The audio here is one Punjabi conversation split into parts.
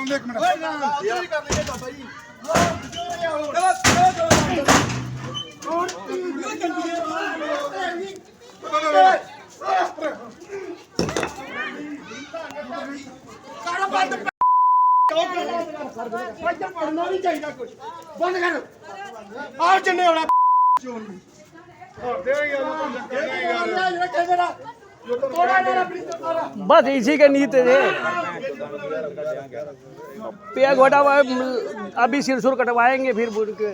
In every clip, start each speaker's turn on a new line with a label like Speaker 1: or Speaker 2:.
Speaker 1: ਉਹਨੇ ਇੱਕ ਮਿੰਟ।
Speaker 2: ਯਾਰ। ਕਰ ਲਈਏ ਬਾਬਾ ਜੀ। ਚਲੋ ਚਲੋ ਚਲੋ ਹੋਰ ਤੂੰ ਜੰਦੀ ਕਾੜਾ ਬੰਦ
Speaker 3: ਪੜਦਾ ਪੜਨਾ ਵੀ ਚਾਹੀਦਾ ਕੁਝ ਬੰਦ ਕਰ ਆਹ ਚੰਨੇ ਹੋਣਾ ਚੋਣ ਨੂੰ ਹੋਰ ਦੇ ਯਾਰ ਦੇ
Speaker 4: ਯਾਰ ਜਿਹੜਾ ਕਹਿੰਦਾ बस इसी के नीचे थे पिया
Speaker 3: घोटा अभी सिरसुर कटवाएँगे फिर बुढ़ के।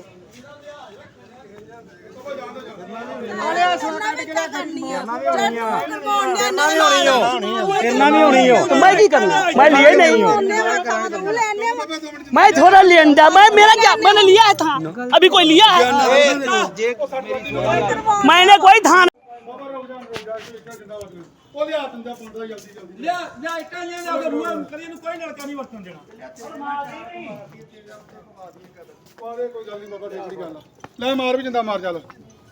Speaker 3: तो मैं लिए थोड़ा मैं मेरा क्या? मैंने लिया था। अभी कोई लिया है? मैंने कोई धान
Speaker 1: ਉਹਦੇ ਹੱਥ ਹੁੰਦਾ ਪੁੰਡਾ ਜਲਦੀ ਜਲਦੀ।
Speaker 2: ਲਿਆ ਲਿਆ ਇੱਟਾਂ ਲਿਆ ਲਿਆ ਕੇ ਰੂਹਾਂ ਕਰੀ ਨੂੰ ਕੋਈ ਨਲਕਾ ਨਹੀਂ ਵਰਤਣ ਦੇਣਾ।
Speaker 1: ਪਾਦੇ ਕੋਈ ਗੱਲ ਨਹੀਂ ਬਾਬਾ ਦੇਖ ਦੀ ਗੱਲ। ਲੈ ਮਾਰ ਵੀ ਜਿੰਦਾ ਮਾਰ ਚੱਲ।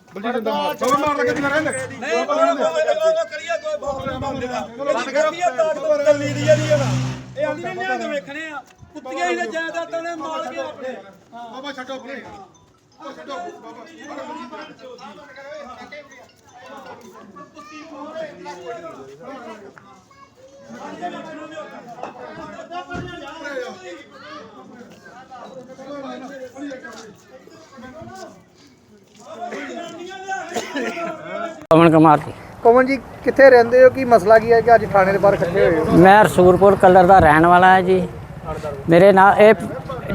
Speaker 1: ਬਲਜੀ ਜਿੰਦਾ ਮਾਰ। ਬਾਬਾ ਮਾਰ ਲੱਗੇ ਜਿੰਦਾ ਰਹਿੰਦੇ।
Speaker 2: ਨਹੀਂ ਕਰੀਏ ਕੋਈ ਬਹੁਤ ਨਹੀਂ ਬੰਦੇਗਾ ਕਰੀਏ ਤਾਕਤ ਚੱਲੀ ਦੀ ਜਿਹੜੀ ਹੈ ਨਾ? ਇਹ ਆਂਦੀ ਨੇ ਨਿਆਂ ਵੇਖਣੇ ਆ। ਕੁੱਤੀਆਂ ਹੀ ਨੇ ਜਾਇਦਾਦਾਂ ਨੇ ਮਾਲ ਕੇ ਆਪਣੇ।
Speaker 1: ਬਾਬਾ ਛੱਡੋ ਪਰੇ ਉਹ ਛੱਡੋ ਬਾਬਾ
Speaker 3: ਪਵਨ ਕੁਮਾਰ ਜੀ।
Speaker 5: ਪਵਨ ਜੀ ਕਿੱਥੇ ਰਹਿੰਦੇ ਹੋ? ਕੀ ਮਸਲਾ ਕੀ ਹੈ ਕਿ ਅੱਜ ਥਾਣੇ ਦੇ ਬਾਹਰ ਇਕੱਠੇ ਹੋਏ ਹੋ?
Speaker 3: ਮੈਂ ਰਸੂਰਪੁਰ ਕਲਰ ਦਾ ਰਹਿਣ ਵਾਲਾ ਹਾਂ ਜੀ। ਮੇਰੇ ਨਾਲ ਇਹ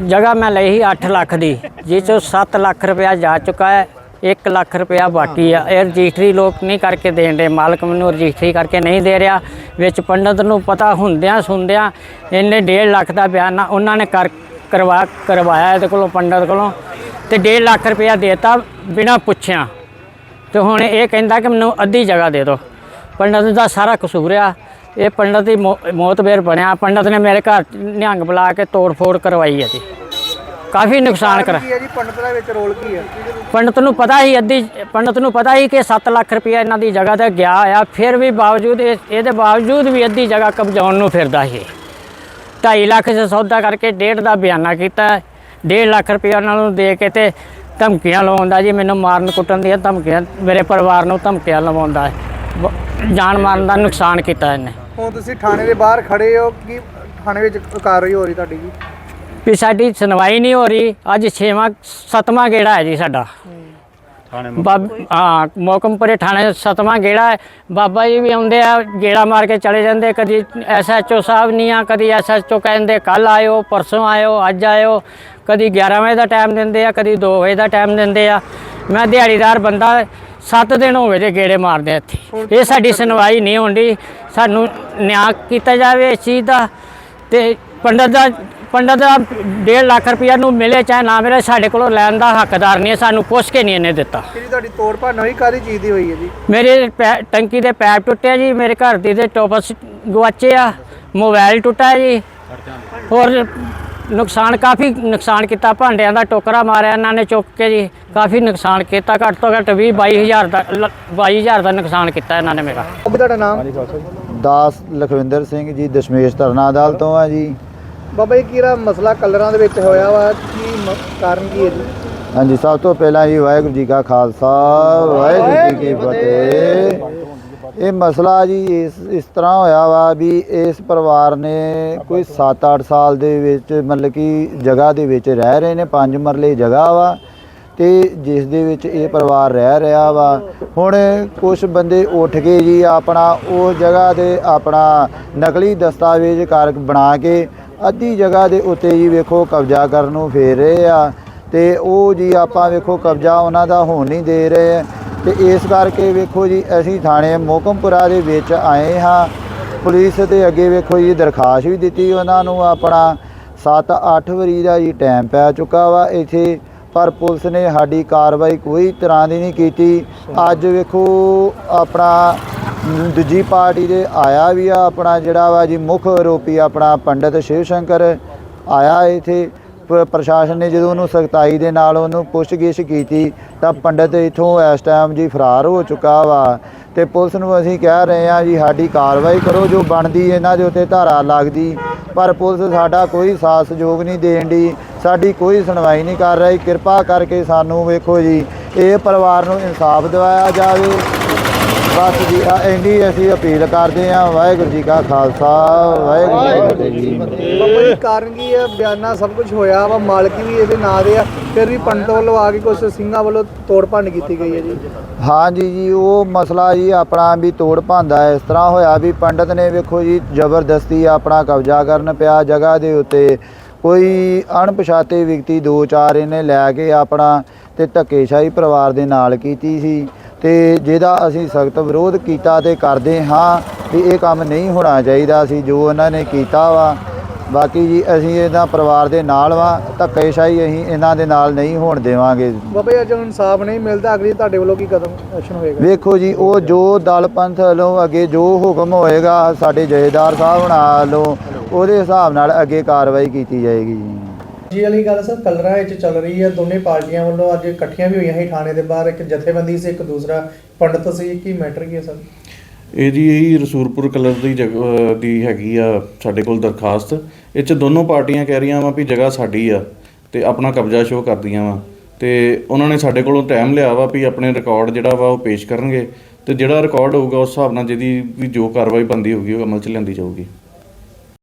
Speaker 3: ਜਗ੍ਹਾ ਮੈਂ ਲਈ ਸੀ 8 ਲੱਖ ਦੀ ਜਿਸ 'ਚੋਂ 7 ਲੱਖ ਰੁਪਇਆ ਜਾ ਚੁੱਕਾ ਹੈ। 1 ਲੱਖ ਰੁਪਇਆ ਬਾਕੀ ਆ। ਇਹ ਰਜਿਸਟਰੀ ਲੋਕ ਨਹੀਂ ਕਰਕੇ ਦੇਣ ਦੇ। ਮਾਲਕ ਮੈਨੂੰ ਰਜਿਸਟਰੀ ਕਰਕੇ ਨਹੀਂ ਦੇ ਰਿਹਾ। ਵਿੱਚ ਪੰਡਤ ਨੂੰ ਪਤਾ ਹੁੰਦਿਆਂ ਸੁਣਦਿਆਂ ਇਹਨੇ 1.5 ਲੱਖ ਦਾ ਬਿਆਨ ਉਹਨਾਂ ਨੇ ਕਰ ਕਰਵਾ ਕਰਵਾਇਆ ਇਹਦੇ ਕੋਲੋਂ, ਪੰਡਤ ਕੋਲੋਂ। ਤੇ 1.5 ਲੱਖ ਰੁਪਇਆ ਦੇਤਾ ਬਿਨਾਂ ਪੁੱਛਿਆ। ਤੇ ਹੁਣ ਇਹ ਕਹਿੰਦਾ ਕਿ ਮੈਨੂੰ ਅੱਧੀ ਜਗ੍ਹਾ ਦੇ ਦਿਓ। ਪੰਡਤ ਦਾ ਸਾਰਾ ਕਸੂਰ ਆ। ਇਹ ਪੰਡਤ ਦੀ ਮੌ- ਮੌਤਬੇਰ ਬਣਿਆ। ਪੰਡਤ ਨੇ ਮੇਰੇ ਘਰ ਨਿਹੰਗ ਬੁਲਾ ਕੇ ਤੋੜ ਫੋੜ ਕਰਵਾਈ ਹੈ ਜੀ। ਕਾਫੀ ਨੁਕਸਾਨ ਕਰਾ
Speaker 5: ਕੀ ਹੈ ਜੀ? ਪੰਡਤ ਦਾ ਵਿੱਚ ਰੋਲ ਕੀ ਹੈ?
Speaker 3: ਪੰਡਤ ਨੂੰ ਪਤਾ ਹੀ ਅੱਧੀ ਪੰਡਤ ਨੂੰ ਪਤਾ ਹੀ ਕਿ 7 ਲੱਖ ਰੁਪਇਆ ਇਹਨਾਂ ਦੀ ਜਗ੍ਹਾ ਤੇ ਗਿਆ ਆ ਫਿਰ ਵੀ ਬਾਵਜੂਦ ਇਹ- ਇਹਦੇ ਬਾਵਜੂਦ ਵੀ ਅੱਧੀ ਜਗ੍ਹਾ ਕਬਜ਼ਾਉਣ ਨੂੰ ਫਿਰਦਾ ਸੀ। 2.5 ਲੱਖ ਦਾ ਸੌਦਾ ਕਰਕੇ ਡੇਢ ਦਾ ਬਿਆਨਾ ਕੀਤਾ 1.5 ਲੱਖ ਰੁਪਇਆ ਉਹਨਾਂ ਨੂੰ ਦੇ ਕੇ ਤੇ ਧਮਕੀਆਂ ਲਵਾਉਂਦਾ ਜੀ ਮੈਨੂੰ ਮਾਰਨ ਕੁੱਟਣ ਦੀਆਂ ਧਮਕੀਆਂ ਮੇਰੇ ਪਰਿਵਾਰ ਨੂੰ ਧਮਕੀਆਂ ਲਵਾਉਂਦਾ ਜਾਨ ਮਾਰਨ ਦਾ ਨੁਕਸਾਨ ਕੀਤਾ ਇਹਨੇ।
Speaker 5: ਹੁਣ ਤੁਸੀਂ ਥਾਣੇ ਦੇ ਬਾਹਰ ਖੜੇ ਹੋ ਕਿ ਥਾਣੇ ਵਿੱਚ ਕਾਰਵਾਈ ਹੋ ਰਹੀ ਤੁਹਾਡੀ ਜੀ?
Speaker 3: ਵੀ ਸਾਡੀ ਸੁਣਵਾਈ ਨਹੀਂ ਹੋ ਰਹੀ। ਅੱਜ 6ਵਾਂ 7ਵਾਂ ਗੇੜਾ ਹੈ ਜੀ ਸਾਡਾ। ਬਾਬ ਹਾਂ ਮੋਕਮਪੁਰੇ ਥਾਣੇ ਸਤਵਾਂ ਗੇੜਾ ਹੈ। ਬਾਬਾ ਜੀ ਵੀ ਆਉਂਦੇ ਆ ਗੇੜਾ ਮਾਰ ਕੇ ਚਲੇ ਜਾਂਦੇ। ਕਦੀ ਐਸਐਚਓ ਸਾਹਿਬ ਨਹੀਂ ਆ ਕਦੀ ਐਸਐਚਓ ਕਹਿੰਦੇ ਕੱਲ ਆਇਓ ਪਰਸੋਂ ਆਇਓ ਅੱਜ ਆਇਓ। ਕਦੀ 11 ਵਜੇ ਦਾ ਟਾਈਮ ਦਿੰਦੇ ਆ ਕਦੀ 2 ਵਜੇ ਦਾ ਟਾਈਮ ਦਿੰਦੇ ਆ। ਮੈਂ ਦਿਹਾੜੀਦਾਰ ਬੰਦਾ 7 ਦਿਨ ਹੋ ਗਏ ਜੇ ਗੇੜੇ ਮਾਰਦੇ ਇੱਥੇ। ਇਹ ਸਾਡੀ ਸੁਣਵਾਈ ਨਹੀਂ ਹੁੰਦੀ। ਸਾਨੂੰ ਨਿਆਂ ਕੀਤਾ ਜਾਵੇ ਇਸ ਚੀਜ਼ ਦਾ। ਤੇ ਪੰਡਤ ਦਾ ਪੰਡਤ ਦਾ 1.5 ਲੱਖ ਰੁਪਇਆ ਨੂੰ ਮਿਲੇ ਚਾਹੇ ਨਾ ਮਿਲੇ ਸਾਡੇ ਕੋਲੋਂ ਲੈਣ ਦਾ ਹੱਕਦਾਰ ਨਹੀਂ ਹੈ ਸਾਨੂੰ ਪੁੱਛ ਕੇ ਨਹੀਂ ਇਹਨੇ ਦਿੱਤਾ।
Speaker 5: ਕਿ ਜੀ ਤੁਹਾਡੀ ਤੋੜ ਭੰਨ ਹੋਈ ਕਾਦੀ ਚੀਜ਼ ਦੀ ਹੋਈ ਹੈ ਜੀ?
Speaker 3: ਮੇਰੇ ਪੈ- ਟੰਕੀ ਦੇ ਪੈਪ ਟੁੱਟਿਆ ਜੀ ਮੇਰੇ ਘਰ ਦੀ ਦੇ ਟੋਪਸ ਗਵਾਚੇ ਆ ਮੋਬਾਈਲ ਟੁੱਟਾ ਜੀ। ਹੋਰ ਨੁਕਸਾਨ ਕਾਫੀ ਨੁਕਸਾਨ ਕੀਤਾ ਭਾਂਡਿਆਂ ਦਾ ਟੋਕਰਾ ਮਾਰਿਆ ਇਹਨਾਂ ਨੇ ਚੁੱਕ ਕੇ ਜੀ ਕਾਫੀ ਨੁਕਸਾਨ ਕੀਤਾ ਘੱਟ ਤੋਂ ਘੱਟ 20 22000 ਦਾ ਲ- 22000 ਦਾ ਨੁਕਸਾਨ ਕੀਤਾ ਇਹਨਾਂ ਨੇ ਮੇਰਾ।
Speaker 5: ਉਹ ਤੁਹਾਡਾ ਨਾਮ?
Speaker 6: ਦਾਸ ਲਖਵਿੰਦਰ ਸਿੰਘ ਜੀ ਦਸ਼ਮੇਸ਼ ਧਰਨਾ ਅਦਾਲਤ ਤੋਂ ਆ ਜੀ।
Speaker 5: ਬਾਬਾ ਜੀ ਕਿਹੜਾ ਮਸਲਾ ਕਲਰਾਂ ਦੇ ਵਿੱਚ ਹੋਇਆ ਵਾ? ਕੀ ਮ- ਕਾਰਨ ਕੀ ਹੈ ਜੀ?
Speaker 6: ਹਾਂਜੀ ਸਭ ਤੋਂ ਪਹਿਲਾਂ ਜੀ ਵਾਹਿਗੁਰੂ ਜੀ ਕਾ ਖਾਲਸਾ ਵਾਹਿਗੁਰੂ ਜੀ ਕੀ ਫਤਿਹ। ਇਹ ਮਸਲਾ ਜੀ ਇਸ ਇਸ ਤਰ੍ਹਾਂ ਹੋਇਆ ਵਾ ਵੀ ਇਸ ਪਰਿਵਾਰ ਨੇ ਕੋਈ 7-8 ਸਾਲ ਦੇ ਵਿੱਚ ਮਤਲਬ ਕਿ ਜਗ੍ਹਾ ਦੇ ਵਿੱਚ ਰਹਿ ਰਹੇ ਨੇ ਪੰਜ ਮਰਲੇ ਜਗ੍ਹਾ ਵਾ ਤੇ ਜਿਸ ਦੇ ਵਿੱਚ ਇਹ ਪਰਿਵਾਰ ਰਹਿ ਰਿਹਾ ਵਾ। ਹੁਣ ਕੁਝ ਬੰਦੇ ਉੱਠ ਕੇ ਜੀ ਆਪਣਾ ਉਹ ਜਗ੍ਹਾ ਦੇ ਆਪਣਾ ਨਕਲੀ ਦਸਤਾਵੇਜ਼ ਕਰ ਬਣਾ ਕੇ ਅੱਧੀ ਜਗ੍ਹਾ ਦੇ ਉੱਤੇ ਜੀ ਵੇਖੋ ਕਬਜ਼ਾ ਕਰਨ ਨੂੰ ਫੇਰ ਰਹੇ ਆ ਤੇ ਉਹ ਜੀ ਆਪਾਂ ਵੇਖੋ ਕਬਜ਼ਾ ਉਹਨਾਂ ਦਾ ਹੋਣ ਨਹੀਂ ਦੇ ਰਹੇ। ਤੇ ਇਸ ਕਰਕੇ ਵੇਖੋ ਜੀ ਅਸੀਂ ਥਾਣੇ ਮੋਕਮਪੁਰਾ ਦੇ ਵਿੱਚ ਆਏ ਹਾਂ। ਪੁਲਿਸ ਦੇ ਅੱਗੇ ਵੇਖੋ ਜੀ ਦਰਖਾਸਤ ਵੀ ਦਿੱਤੀ ਉਹਨਾਂ ਨੂੰ ਆਪਣਾ। 7-8 ਵਾਰੀ ਦਾ ਜੀ ਟਾਈਮ ਪੈ ਚੁੱਕਾ ਵਾ ਇੱਥੇ, ਪਰ ਪੁਲਿਸ ਨੇ ਸਾਡੀ ਕਾਰਵਾਈ ਕੋਈ ਤਰ੍ਹਾਂ ਦੀ ਨਹੀਂ ਕੀਤੀ। ਅੱਜ ਵੇਖੋ ਆਪਣਾ ਦੂਜੀ ਪਾਰਟੀ ਦੇ ਆਇਆ ਵੀ ਆ ਆਪਣਾ ਜਿਹੜਾ ਵਾ ਜੀ ਮੁੱਖ ਆਰੋਪੀ ਆਪਣਾ ਪੰਡਿਤ ਸ਼ਿਵ ਸ਼ੰਕਰ ਆਇਆ ਇੱਥੇ, ਪ- ਪ੍ਰਸ਼ਾਸਨ ਨੇ ਜਦੋਂ ਉਹਨੂੰ ਸਖਤਾਈ ਦੇ ਨਾਲ ਉਹਨੂੰ ਪੁੱਛਗਿੱਛ ਕੀਤੀ ਤਾਂ ਪੰਡਿਤ ਇਥੋਂ ਇਸ ਟਾਈਮ ਜੀ ਫਰਾਰ ਹੋ ਚੁੱਕਾ ਵਾ ਤੇ ਪੁਲਿਸ ਨੂੰ ਅਸੀਂ ਕਹਿ ਰਹੇ ਹਾਂ ਜੀ ਸਾਡੀ ਕਾਰਵਾਈ ਕਰੋ, ਜੋ ਬਣਦੀ ਇਹਨਾਂ ਦੇ ਉੱਤੇ ਧਾਰਾ ਲੱਗਦੀ, ਪਰ ਪੁਲਿਸ ਸਾਡਾ ਕੋਈ ਸਾਥ ਸਹਿਯੋਗ ਨਹੀਂ ਦੇਣ ਦੀ ਸਾਡੀ ਕੋਈ ਸੁਣਵਾਈ ਨਹੀਂ ਕਰ ਰਹੀ, ਕਿਰਪਾ ਕਰਕੇ ਸਾਨੂੰ ਵੇਖੋ ਜੀ, ਇਹ ਪਰਿਵਾਰ ਨੂੰ ਇਨਸਾਫ ਦਿਵਾਇਆ ਜਾਵੇ। ਬਸ ਜੀ ਆ ਇੰਨੀ ਅਸੀਂ ਅਪੀਲ ਕਰਦੇ ਹਾਂ ਵਾਹਿਗੁਰੂ ਜੀ ਕਾ ਖਾਲਸਾ ਵਾਹਿਗੁਰੂ ਜੀ ਕੀ ਫਤਿਹ
Speaker 5: ਬਾਬਾ ਜੀ ਕਾਰਨ ਕੀ ਹੈ? ਬਿਆਨਾ ਸਭ ਕੁਝ ਹੋਇਆ ਵਾ ਮਾਲਕੀ ਵੀ ਇਹਦੇ ਨਾਂ ਦੇ ਆ ਫਿਰ ਵੀ ਪੰਡਤ ਵੱਲੋਂ ਆ ਕੇ ਕੁਝ ਸਿੰਘਾਂ ਵੱਲੋਂ ਤੋੜ ਭੰਨ ਕੀਤੀ ਗਈ ਹੈ ਜੀ?
Speaker 6: ਹਾਂਜੀ ਜੀ ਉਹ ਮਸਲਾ ਜੀ ਆਪਣਾ ਵੀ ਤੋੜ ਭਾਂਦਾ ਇਸ ਤਰ੍ਹਾਂ ਹੋਇਆ ਵੀ ਪੰਡਤ ਨੇ ਵੇਖੋ ਜੀ ਜ਼ਬਰਦਸਤੀ ਆਪਣਾ ਕਬਜ਼ਾ ਕਰਨ ਪਿਆ ਜਗ੍ਹਾ ਦੇ ਉੱਤੇ। ਕੋਈ ਅਣਪਛਾਤੇ ਵਿਅਕਤੀ ਦੋ ਚਾਰ ਇਹਨੇ ਲੈ ਕੇ ਆਪਣਾ ਤੇ ਧੱਕੇਸ਼ਾਹੀ ਪਰਿਵਾਰ ਦੇ ਨਾਲ ਕੀਤੀ ਸੀ। ਤੇ ਜਿਹਦਾ ਅਸੀਂ ਸਖਤ ਵਿਰੋਧ ਕੀਤਾ ਤੇ ਕਰਦੇ ਹਾਂ ਵੀ ਇਹ ਕੰਮ ਨਹੀਂ ਹੋਣਾ ਚਾਹੀਦਾ ਸੀ ਜੋ ਉਹਨਾਂ ਨੇ ਕੀਤਾ ਵਾ। ਬਾਕੀ ਜੀ ਅਸੀਂ ਇਹਦਾ ਪਰਿਵਾਰ ਦੇ ਨਾਲ ਵਾਂ ਧੱਕੇਸ਼ਾਹੀ ਅਸੀਂ ਇਹਨਾਂ ਦੇ ਨਾਲ ਨਹੀਂ ਹੋਣ ਦੇਵਾਂਗੇ।
Speaker 5: ਬਾਬਾ ਜੀ ਅੱਜ ਇਨਸਾਫ ਨਹੀਂ ਮਿਲਦਾ ਅਗਲੀ ਤੁਹਾਡੇ ਵੱਲੋਂ ਕੀ ਕਦਮ ਐਕਸ਼ਨ ਹੋਏਗਾ?
Speaker 6: ਵੇਖੋ ਜੀ ਉਹ ਜੋ ਦਲ ਪੰਥ ਵੱਲੋਂ ਅੱਗੇ ਜੋ ਹੁਕਮ ਹੋਏਗਾ ਸਾਡੇ ਜਥੇਦਾਰ ਸਾਹਿਬ ਵੱਲੋਂ ਉਹਦੇ ਹਿਸਾਬ ਨਾਲ ਅੱਗੇ ਕਾਰਵਾਈ ਕੀਤੀ ਜਾਏਗੀ ਜੀ।
Speaker 5: ਜੀ ਵਾਲੀ ਗੱਲ ਸਰ, ਕਲਰਾਂ ਵਿੱਚ ਚੱਲ ਰਹੀ ਹੈ, ਦੋਨੇ ਪਾਰਟੀਆਂ ਵੱਲੋਂ ਅੱਜ ਇਕੱਠੀਆਂ ਵੀ ਹੋਈਆਂ ਸੀ ਥਾਣੇ ਦੇ ਬਾਹਰ, ਇੱਕ ਜਥੇਬੰਦੀ ਸੀ, ਇੱਕ ਦੂਸਰਾ ਪੰਡਤ ਸੀ, ਕੀ ਮੈਟਰ ਕੀ ਹੈ ਸਰ?
Speaker 7: ਇਹ ਜੀ ਇਹੀ ਰਸੂਰਪੁਰ ਕਲਰ ਦੀ ਜਗ੍ਹਾ ਦੀ ਹੈਗੀ ਆ ਸਾਡੇ ਕੋਲ ਦਰਖਾਸਤ। ਇਹ ਚ ਦੋਨੋਂ ਪਾਰਟੀਆਂ ਕਹਿ ਰਹੀਆਂ ਵਾ ਵੀ ਜਗ੍ਹਾ ਸਾਡੀ ਆ ਤੇ ਆਪਣਾ ਕਬਜ਼ਾ ਸ਼ੋਅ ਕਰਦੀਆਂ ਵਾ। ਤੇ ਉਹਨਾਂ ਨੇ ਸਾਡੇ ਕੋਲੋਂ ਟਾਈਮ ਲਿਆ ਵਾ ਵੀ ਆਪਣੇ ਰਿਕਾਰਡ ਜਿਹੜਾ ਵਾ ਉਹ ਪੇਸ਼ ਕਰਨਗੇ ਤੇ ਜਿਹੜਾ ਰਿਕਾਰਡ ਹੋਊਗਾ ਉਸ ਹਿਸਾਬ ਨਾਲ ਜਿਹਦੀ ਵੀ ਜੋ ਕਾਰਵਾਈ ਬੰਦੀ ਹੋਊਗੀ ਉਹ ਅਮਲ ਚ ਲਿਆਂਦੀ ਜਾਊਗੀ।